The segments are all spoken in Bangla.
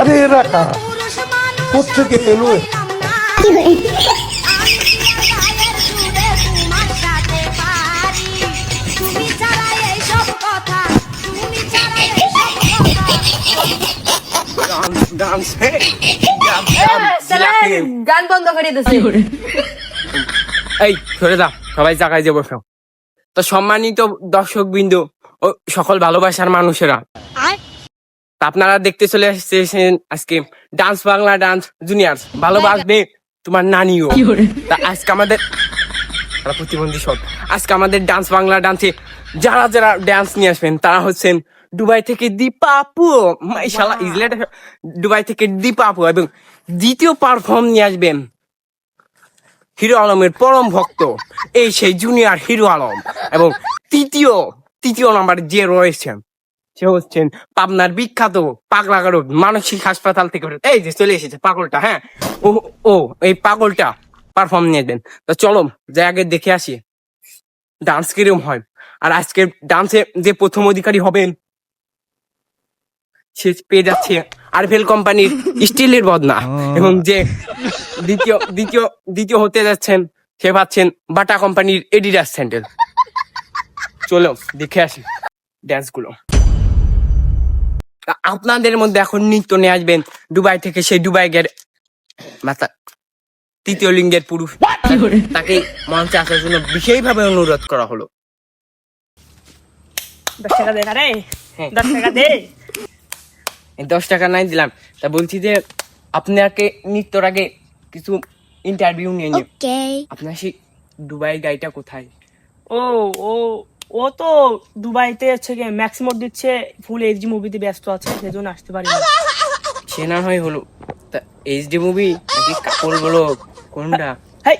আরে কারা কোথেকে গান বন্ধ করে দিছে। এই সরে যা সবাই জায়গায় যে বসো। তো সম্মানিত দর্শক বিন্দু ও সকল ভালোবাসার মানুষেরা আপনারা দেখতে চলে এসেছেন আজকে ডান্স বাংলা ডান্স জুনিয়র্স ভালোবাসবে তোমার নানিও। তা আজকে আমাদের প্রতিবন্ধী সব। আজকে আমাদের ডান্স বাংলা ডান্সে যারা যারা ডান্স নিয়ে আসবেন তারা হচ্ছেন দুবাই থেকে দীপা আপু। মাইশালা ইজলেট দুবাই থেকে দীপা আপু এবং দ্বিতীয় পারফর্ম নিয়ে আসবেন হিরো আলমের পরম ভক্ত এই সেই জুনিয়র হিরো আলম এবং তৃতীয় তৃতীয় নাম্বার যে রয়েছেন সে হচ্ছেন পাবনার বিখ্যাত পাগলা গারদ মানসিক হাসপাতাল থেকে এই যে চলে এসেছে পাগলটা হ্যাঁ। ও ও এই পাগলটা পারফর্ম নিয়ে দেন তো চলো যে আগে দেখে আসি। ডান্স কিরম হয়? আর আজকে ডান্সে যে প্রথম অধিকারী হবেন সে পেয়ে যাচ্ছে আরভেল কোম্পানির স্টিলের বদনা। এবং যে দ্বিতীয় দ্বিতীয় দ্বিতীয় হতে যাচ্ছেন সে পাচ্ছেন বাটা কোম্পানির এডিডাস স্যান্ডেল চলো দেখে আসি ড্যান্সগুলো। তা আপনাদের মধ্যে এখন নৃত্য নিয়ে আসবেন দুবাই থেকে সেই দুবাই গের মাতা তৃতীয় লিঙ্গের পুরুষ। তাকে মঞ্চে আসার জন্য বিশেষভাবে অনুরোধ করা হলো। দশ টাকা দে রে হ্যাঁ। দশ টাকা দে। দশ টাকা নাই দিলাম। তা বলছি যে আপনাকে নৃত্যর আগে কিছু ইন্টারভিউ নিয়ে নিন আপনার সেই দুবাই গাড়িটা কোথায়? ও ও। ও তো দুবাইতে হচ্ছে গিয়ে ম্যাক্সিমোড দিচ্ছে ফুল এইচডি মুভিতে ব্যস্ত আছে সেজন্য আসতে পারি না। সে না হয় হলো তা এইচডি মুভি নাকি কাপড় বলো কোনটা? হেই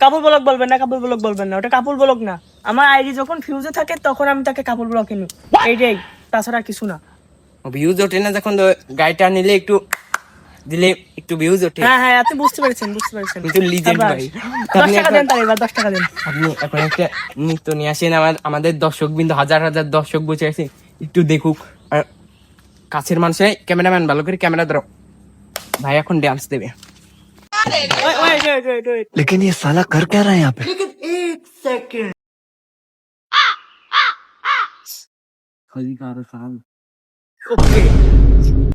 কাপড় ব্লক বলবেন না কাপড় ব্লক বলবেন না ওটা কাপড় ব্লক না। আমার আইডি যখন ফিউজে থাকে তখন আমি তাকে কাপড় ব্লক কিনি এইটাই তাছাড়া কিছু না। ভিউজ ওঠে না যখন গাড়িটা নিলে একটু দিলে একটু ভিউজ ওঠে হ্যাঁ হ্যাঁ আপনি বুঝতে পেরেছেন বুঝতে পেরেছেন কিন্তু legend আবার ভাই। দশ আপনি টাকা এখন- দেন তার এবার দশ টাকা দেন আপনি এখন একটা নৃত্য নিয়ে আসেন আমার আমাদের দর্শক বিন্দু হাজার হাজার দর্শক বসে আছে একটু দেখুক আর কাছের মানুষে ক্যামেরাম্যান ভালো করে ক্যামেরা ধরো ভাই এখন ডান্স দেবে ওই- ওই, ওই, ওই, ওই, ওই। लेकिन ये साला कर क्या रहा है यहाँ पे ওকে ধর, ধর। এ, আপুরা, এ,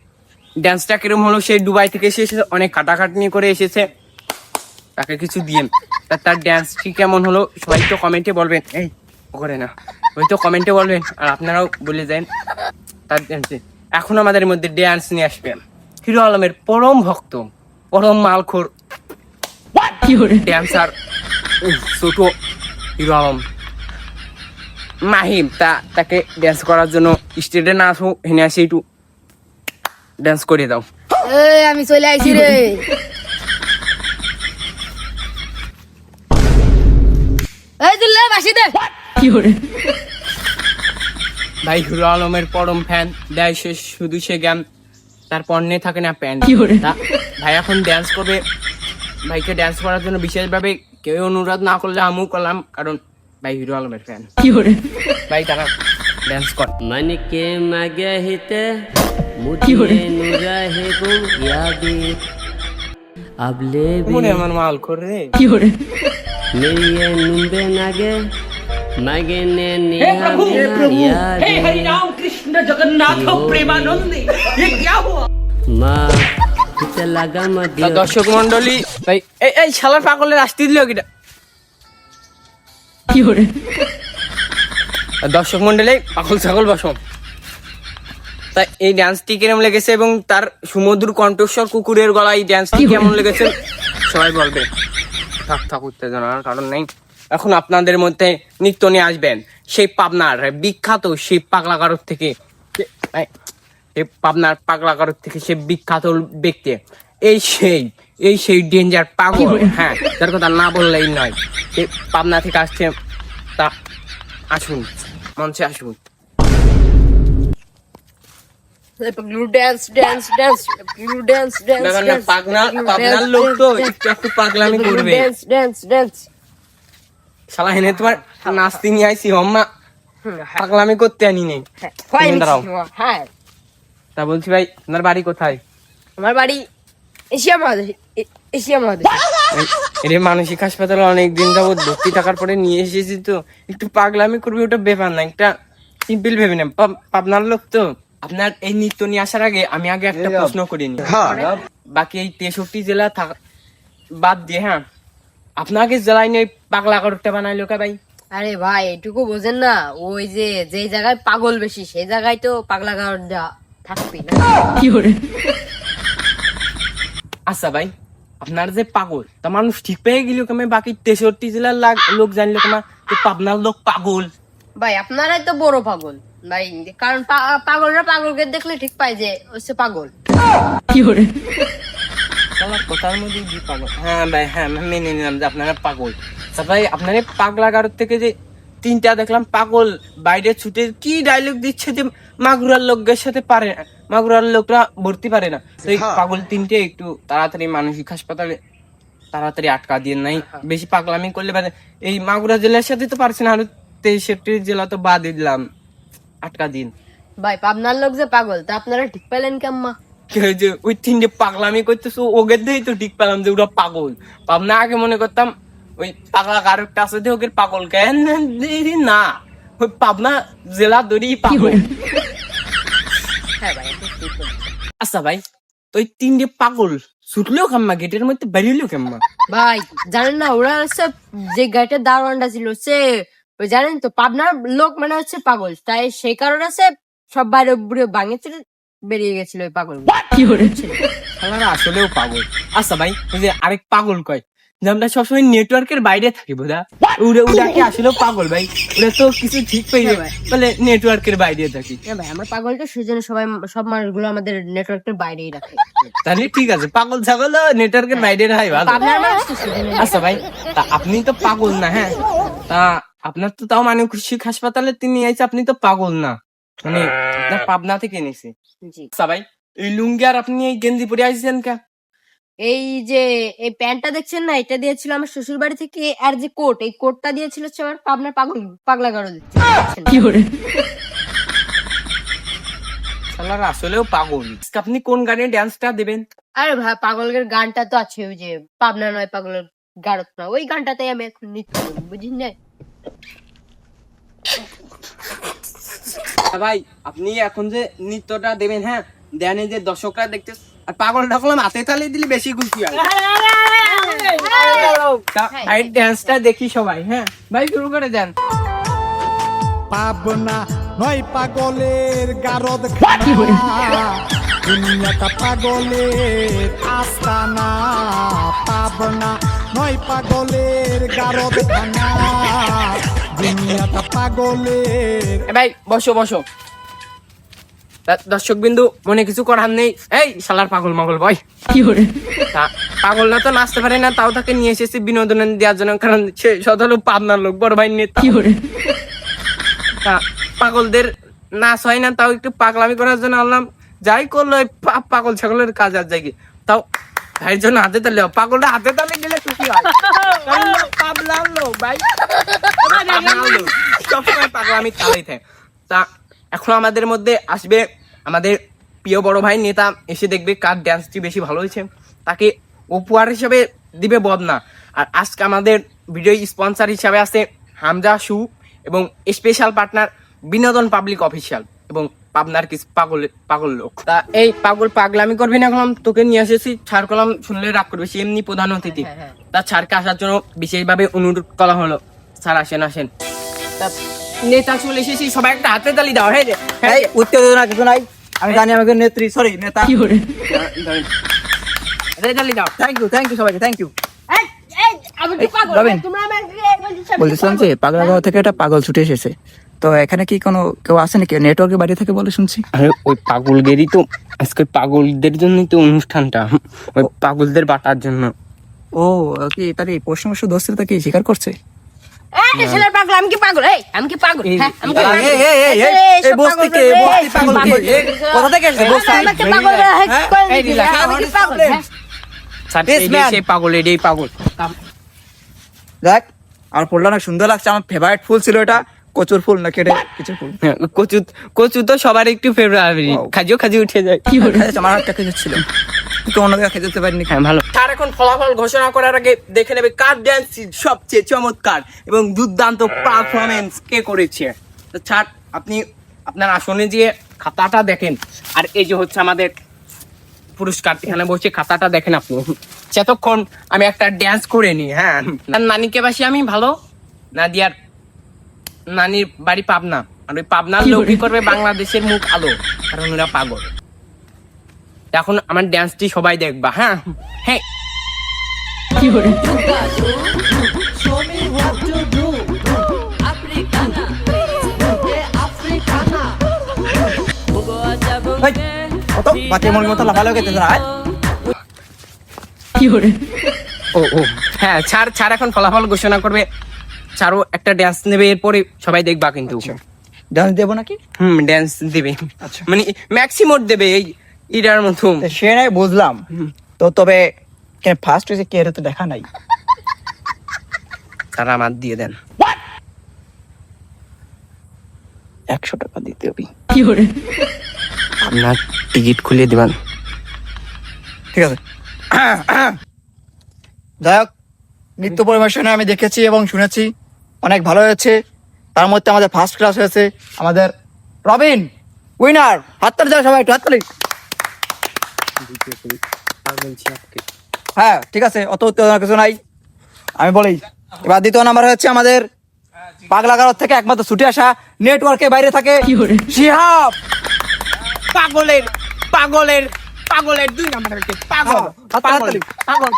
ড্যান্সটা কিরম হলো সে দুবাই থেকে এসেছে অনেক কাটাকাটনি করে এসেছে। তাকে কিছু দিয়ে। তার ড্যান্সটি কেমন হলো সবাই তো কমেন্টে বলবেন। এই করে না। ওই তো কমেন্টে বলবেন আর আপনারাও বলে দেন তার ড্যান্সে এখন আমাদের মধ্যে ড্যান্স নিয়ে আসবেন হিরো আলমের পরম ভক্ত পরম মালখোর ড্যান্সার ছোট হিরো আলম। মাহিম তা তাকে ড্যান্স করার জন্য স্টেজে না আসো হেনে আসে একটু। ড্যান্স করে দাও। এই আমি চলে আইছি রে। এই দিল্লে বাসি দে। ভাই হিরো আলমের পরম ফ্যান দেয় সে শুধু সে জ্ঞান তার পণ্যে থাকে না প্যান্ট। ভাই এখন ড্যান্স করবে। ভাইকে ড্যান্স করার জন্য বিশেষভাবে কেউ অনুরোধ না করলে আমিও করলাম। কারণ ভাই হিরো আলমের ফ্যান ভাই তারা ড্যান্স কর मन के मगहिते मुझे नुरहे गुम यादी अब ले भी মনে আমার মাল করে मेरी ये नुम्बे नगे मगे ने नेहा मेरा यादी কৃষ্ণ জগন্নাথ প্রেমানন্দে माँ किते लगा তা मदियो দর্শক মন্ডলী ভাই এই এই শালার পাগলের আসতে দিল কিটা দর্শক মন্ডলে, পাগল ছাগল বসো তা এই ডান্সটি কেমন লেগেছে এবং তার সুমধুর কণ্ঠস্বর কুকুরের গলা এই ডান্সটি কেমন লেগেছে? সবাই বলবে। থাক থাক, উত্তেজনার কারণ নেই। এখন আপনাদের মধ্যে নৃত্য নিয়ে আসবেন সেই পাবনার বিখ্যাত সেই পাগলাগারদ থেকে পাবনার পাগলাগারদ থেকে সে বিখ্যাত ব্যক্তি। এই সেই এই সেই ডেঞ্জার পাগল। হ্যাঁ তার কথা না বললেই নয়। পাবনা থেকে আসছে আসুন মঞ্চে আসুন। Dance dance dance dance dance ব্যাপার না পাগনা পাবনার লোক তো একটু একটু পাগলামি করবে। ড্যান্স ড্যান্স ড্যান্স শালা হেনে তোমার নাচতে নিয়ে আইসি হম্মা। পাগলামি করতে আনি নেই। দাঁড়াও। হ্যাঁ। তা বলছি ভাই আপনার বাড়ি কোথায়? আমার বাড়ি এশিয়া মহাদেশ এশিয়া মহাদেশ। এর মানসিক হাসপাতালে অনেক দিন যাবত ভর্তি থাকার পরে নিয়ে এসেছি তো। একটু পাগলামি করবে ওটা ব্যাপার না একটা সিম্পল ভেবে নেন পাব- পাবনার লোক তো। আপনার এই নৃত্য নিয়ে আসার আগে আমি আগে একটা প্রশ্ন করিনি বাকি এই তেষট্টি জেলা থাকা বাদ দিয়ে হ্যাঁ? আপনাকে জেলায় নিয়ে পাগলা করতে বানাইলো কে ভাই? আরে ভাই এটুকু বোঝেন না ওই যে যে জায়গায় পাগল বেশি সেই জায়গায় তো পাগলা গাওয়ার থাকবি না। আচ্ছা ভাই আপনার যে পাগল তা মানুষ ঠিক পেয়ে গেল কেমন বাকি তেষট্টি জেলার লোক জানলো কেমন যে পাবনার লোক পাগল? ভাই আপনারাই তো বড় পাগল। ভাই কারণ পাগলরা পাগলকে দেখলে ঠিক পায় যে হচ্ছে পাগল। আমার কথার মধ্যে কি পাগল? হ্যাঁ ভাই হ্যাঁ মেনে নিলাম যে আপনারা পাগল। তা ভাই আপনার এই পাগলা গারোর থেকে যে তিনটা দেখলাম পাগল বাইরে ছুটে কি ডায়লগ দিচ্ছে যে মাগুরার লোকের সাথে পারে না? মাগুরার লোকরা ভর্তি পারে না। তো এই পাগল তিনটে একটু তাড়াতাড়ি মানসিক হাসপাতালে তাড়াতাড়ি আটকা দিয়ে নাই বেশি পাগলামি করলে পারে এই মাগুরা জেলার সাথে তো পারছে না আর তেষট্টি জেলা তো বাদ দিলাম। আটকা দিন। ভাই পাবনার লোক যে পাগল তা আপনারা ঠিক পেলেন কেম্মা? কে যে ওই তিনটে পাগলামি করতেছো ওকে দিয়েই তো ঠিক পেলাম যে ওরা পাগল। পাবনা আগে মনে করতাম ওই পাগলা কারকটা আছে যে ওকে পাগল কেন না ওই পাবনা জেলা দড়ি পাগল হ্যাঁ ভাই আপনি ঠিক বলেছেন। আচ্ছা ভাই ওই তিনটে পাগল ছুটলেও খাম্মা গেটের মধ্যে বেরিয়েও খাম্মা ভাই জানেন না ওরা হচ্ছে যে গাড়িটার দারোয়ানটা ছিল সে ওই জানেন তো পাবনার লোক মানে হচ্ছে পাগল। তাই সেই কারণে সে সব বাইরে বুড়ে ভাঙেছিল বেরিয়ে গেছিল ওই পাগল। শালারা আসলেও পাগল। আচ্ছা ভাই ওই যে আরেক পাগল কয় যে আমরা সবসময় নেটওয়ার্কের বাইরে থাকি বোধা। উড়ে উড়া কি আসলেও পাগল ভাই। ওরা তো কিছু ঠিক পেয়ে হ্যাঁ ভাই। বলে নেটওয়ার্কের বাইরে থাকি। হ্যাঁ ভাই আমার পাগলটা সেজন্য সবাই সব মানুষগুলো আমাদের নেটওয়ার্কের বাইরেই রাখে। তাহলে ঠিক আছে পাগল ছাগল নেটওয়ার্কের বাইরে রাখাই ভালো। তো আচ্ছা ভাই তা আপনি তো পাগল না হ্যাঁ? তা আপনার তো তাও মানে খুশি হাসপাতালে তিনি আইছে আপনি তো পাগল না। মানে পাবনা থেকে এনেছে। জি। আচ্ছা ভাই এই লুঙ্গি আর আপনি এই গেঞ্জি পরে আইছেন কা? এই যে এই প্যান্টটা দেখছেন না? এটা দিয়েছিল আমার শ্বশুর বাড়ি থেকে আর যে কোট এই কোটটা দিয়েছিল হচ্ছে আমার পাবনার পাগল পাগলা গাড়ো শালার আসলেও পাগল। আপনি কোন গানে ড্যান্সটা দেবেন? আরে ভাই পাগলের গানটা তো আছে ওই যে পাবনা নয় পাগলের গারত না ওই গানটাতেই আমি এখন নৃত্য করব বুঝিস না? ভাই আপনি এখন যে নৃত্যটা দেবেন হ্যাঁ? দেন এই যে দর্শকরা দেখতে আর পাগল ঢাকলাম হাতে তালে দিলে বেশি খুশি হয়। এই ড্যান্সটা দেখি সবাই হ্যাঁ? ভাই শুরু করে দেন। পাবনা নয় পাগলের গারদ খানা। দুনিয়াটা পাগলের আস্তানা। পাবনা নয় পাগলের গারদ খানা। দুনিয়াটা পাগলের ভাই বসো বসো। দর্শক বিন্দু মনে কিছু করার নেই। এই শালার পাগল মাগল ভাই তা পাগলরা তো নাচতে পারে না তাও তাকে নিয়ে এসেছি বিনোদন দেওয়ার জন্য কারণ সে সদল পাবনার লোক বড় ভাই নেতা। পাগলদের নাচ হয় না তাও একটু পাগলামি করার জন্য আনলাম। যাই করল পাগল ছাগলের কাজ আর যাই তাও ভাইয়ের জন্য হাতে তালে পাগলটা হাতে তালে গেলে খুশি হয়। পাগলার লোক ভাই। সবসময় পাগলামি তালেই থাকে। তা এখন আমাদের মধ্যে আসবে আমাদের প্রিয় বড় ভাই নেতা এসে দেখবে কার ড্যান্সটি বেশি ভালো হয়েছে। তাকে উপহার হিসেবে দিবে বদনা। আর আজকে আমাদের ভিডিও স্পন্সর হিসাবে আছে হামজা শু এবং স্পেশাল পার্টনার বিনোদন পাবলিক অফিসিয়াল এবং পাবনার কিছু পাগল পাগল লোক। তা এই পাগল পাগলামি করবি না কলাম তোকে নিয়ে এসেছি। ছাড় কলাম শুনলে রাগ করবে সে এমনি প্রধান অতিথি। হ্যাঁ, হ্যাঁ। তা ছাড়কে আসার জন্য বিশেষভাবে অনুরোধ করা হলো। স্যার আসেন আসেন। তা নেতা চলে এসেছি সবাই একটা হাতে তালি দাও হ্যাঁ রে? হ্যাঁ এই উত্তেজনা কিছু নাই। আমি জানি আমাকে নেত্রী সরি নেতা। হাতে তালি দাও। থ্যাংক ইউ থ্যাংক ইউ সবাইকে থ্যাংক ইউ এই, এই, আমি কি পাগল? যে পাগলাগাঁও থেকে একটা ছুটে এসেছে। তো এখানে কি কোনো কেউ আছে নাকি? নেটওয়ার্কের বাইরে থেকে বলে শুনছি। আরে ওই পাগলদেরই তো আজকে পাগলদের জন্যই তো অনুষ্ঠানটা। ওই পাগলদের বাটার জন্য। ও কি তাহলে এই প্রশ্ন দোস্তিতা কি স্বীকার করছে? ছেলের পাগল আমি কি পাগল? এই আমি কি পাগল? হ্যাঁ পাগল? দেখ আমার ফুলটা অনেক সুন্দর লাগছে। আমার ফেভারিট ফুল ছিল এটা। কচুর ফুল না কেটে কিছু ফুল? হ্যাঁ, কচু কচু তো সবার একটু ফেভারিট খাজিও খাজি উঠে যায়। খাইছে, আমার হাতটা খেতে ছিল। তো অন্য জায়গায় খেতে পারিনি। হ্যাঁ ভালো। তার এখন ফলাফল ঘোষণা করার আগে দেখে নেবে কার ড্যান্স সবচেয়ে চমৎকার এবং দুর্দান্ত পারফরমেন্স কে করেছে। তো ছাড় আপনি আপনার আসনে যে খাতাটা দেখেন। আর এই যে হচ্ছে আমাদের পুরস্কার এখানে বসে খাতাটা দেখেন আপনি। যতক্ষণ আমি একটা ড্যান্স করে নি হ্যাঁ। নানিকে বাসি আমি ভালো নাদিয়ার নানির বাড়ি পাবনা। আর ওই পাবনার লোক কি করবে? বাংলাদেশের মুখ আলো। কারণ ওরা পাগল। এখন আমার ড্যান্সটি সবাই দেখবা হ্যাঁ? হ্যাঁ। ও ও। হ্যাঁ ছাড় ছাড় এখন ফলাফল ঘোষণা করবে। ছাড়ও একটা ড্যান্স নেবে এরপরে সবাই দেখবা কিন্তু। ডান্স দেবো নাকি? হুম ড্যান্স দেবে। আচ্ছা। মানে ম্যাক্সিমোট দেবে এই ইরার মতো। সে নাই বুঝলাম। তো তবে ফার্স্ট হয়েছে কে তো দেখা নাই। তারা আমার দিয়ে দেন। একশো টাকা দিতে হবে। কি করে? আপনার টিকিট খুলে দেবেন। ঠিক আছে। যাই হোক নৃত্য পরিবেশনে আমি দেখেছি এবং শুনেছি। অনেক ভালো হয়েছে। তার মধ্যে আমাদের ফার্স্ট ক্লাস হয়েছে আমাদের রবিন উইনার হাততালি দাও সবাই একটু হাততালি। হ্যাঁ ঠিক আছে অত উত্তেজনা কিছু নাই। আমি বলি এবার দ্বিতীয় নাম্বার হচ্ছে আমাদের পাগলাগারত থেকে একমাত্র ছুটে আসা নেটওয়ার্কের বাইরে থাকে শিহাব। পাগলের পাগলের পাগলের দুই নাম্বার পাগল হ্যাঁ, পাগল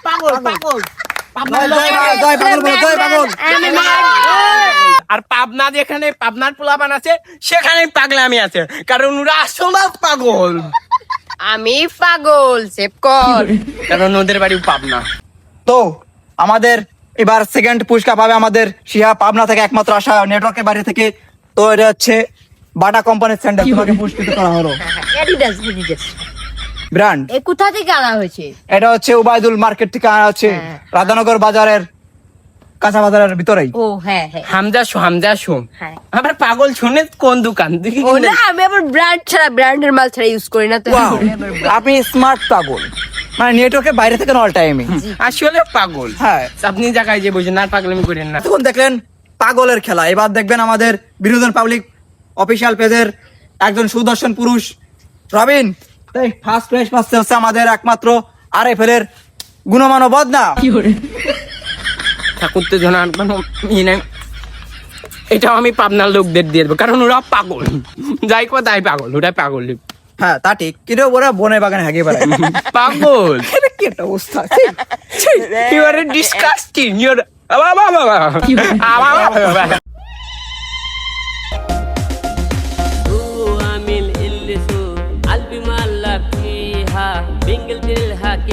পাগল পাগল। পাগল জয়, জয়, জয়, জয় পাগল বলো, জয় পাগল। আর পাবনা যেখানে পাবনার পোলাপান আছে সেখানে পাগলামি আছে। কারণ ওরা আসলে পাগল। আমি পাগল সেভ কর। কারণ ওদের বাড়ি পাবনা। তো আমাদের এবার সেকেন্ড পুরস্কার পাবে আমাদের শিয়া পাবনা থেকে একমাত্র আসা নেটওয়ার্কের বাইরে থেকে। তো এটা হচ্ছে বাটা কোম্পানির স্যান্ডেল তোমাকে পুরস্কৃত করা হলো। ব্র্যান্ড। এ কোথা থেকে আনা হয়েছে? এটা হচ্ছে উবাইদুল মার্কেট থেকে আনা হচ্ছে হ্যাঁ। রাধানগর বাজারের কাঁচা বাজারের ভিতরেই। ও হ্যাঁ হ্যাঁ। Hamza show Hamza show. হ্যাঁ। আবার পাগল শুনে কোন দোকান? ও না আমি আবার ব্র্যান্ড ছাড়া ব্র্যান্ডের মাল ছাড়া ইউজ করি না তো। আপনি স্মার্ট পাগল। মানে নেটওয়ার্কের বাইরে থেকে অল টাইমে আসলে পাগল। হ্যাঁ। আপনি জায়গায় যে বুঝেন আর পাগলামি করেন না। তখন দেখলেন পাগলের খেলা। এবার দেখবেন আমাদের বিনোদন পাবলিক অফিসিয়াল পেজের একজন সুদর্শন পুরুষ রবিন। তাই ফার্স্ট প্রাইজ পাচ্ছে হচ্ছে আমাদের একমাত্র আর এফ এর গুণমান বদনা ঠাকুর তো জন এটাও আমি পাবনার লোকদের দিয়ে দেবো কারণ ওরা পাগল। যাই কো তাই পাগল ওরা পাগল। হ্যাঁ তা ঠিক। কিন্তু ওরা বনে বাগানে হাগে বেড়ায়। পাগল। এটা কি একটা অবস্থা? You are disgusting you are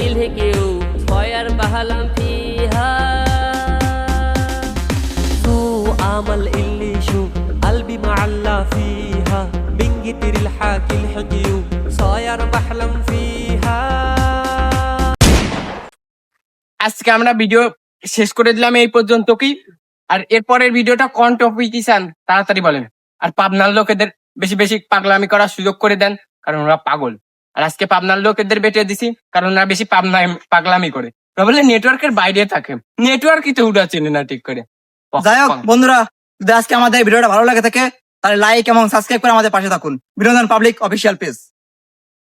لها كل هيكيو فاير بهلم فيها سو عمل اللي شو قلبي معلق فيها من كتر الحكي الحكيو صاير بحلم فيها আজকে আমরা ভিডিও শেষ করে দিলাম এই পর্যন্ত কি আর এরপরের ভিডিওটা কোন টপিক চান তাড়াতাড়ি বলেন আর পাবনার লোকেদের বেশি বেশি পাগলামি করার সুযোগ করে দেন কারণ ওরা পাগল আর আজকে পাবনার লোকেদের বেটে দিছি কারণ ওরা বেশি পাবনায় পাগলামি করে। ওরা বলে নেটওয়ার্কের বাইরে থাকে। নেটওয়ার্ক তো উঠা চেনে না ঠিক করে। যাই হোক বন্ধুরা যদি আজকে আমাদের ভিডিওটা ভালো লাগে থাকে তাহলে লাইক এবং সাবস্ক্রাইব করে আমাদের পাশে থাকুন। বিনোদন পাবলিক অফিসিয়াল পেজ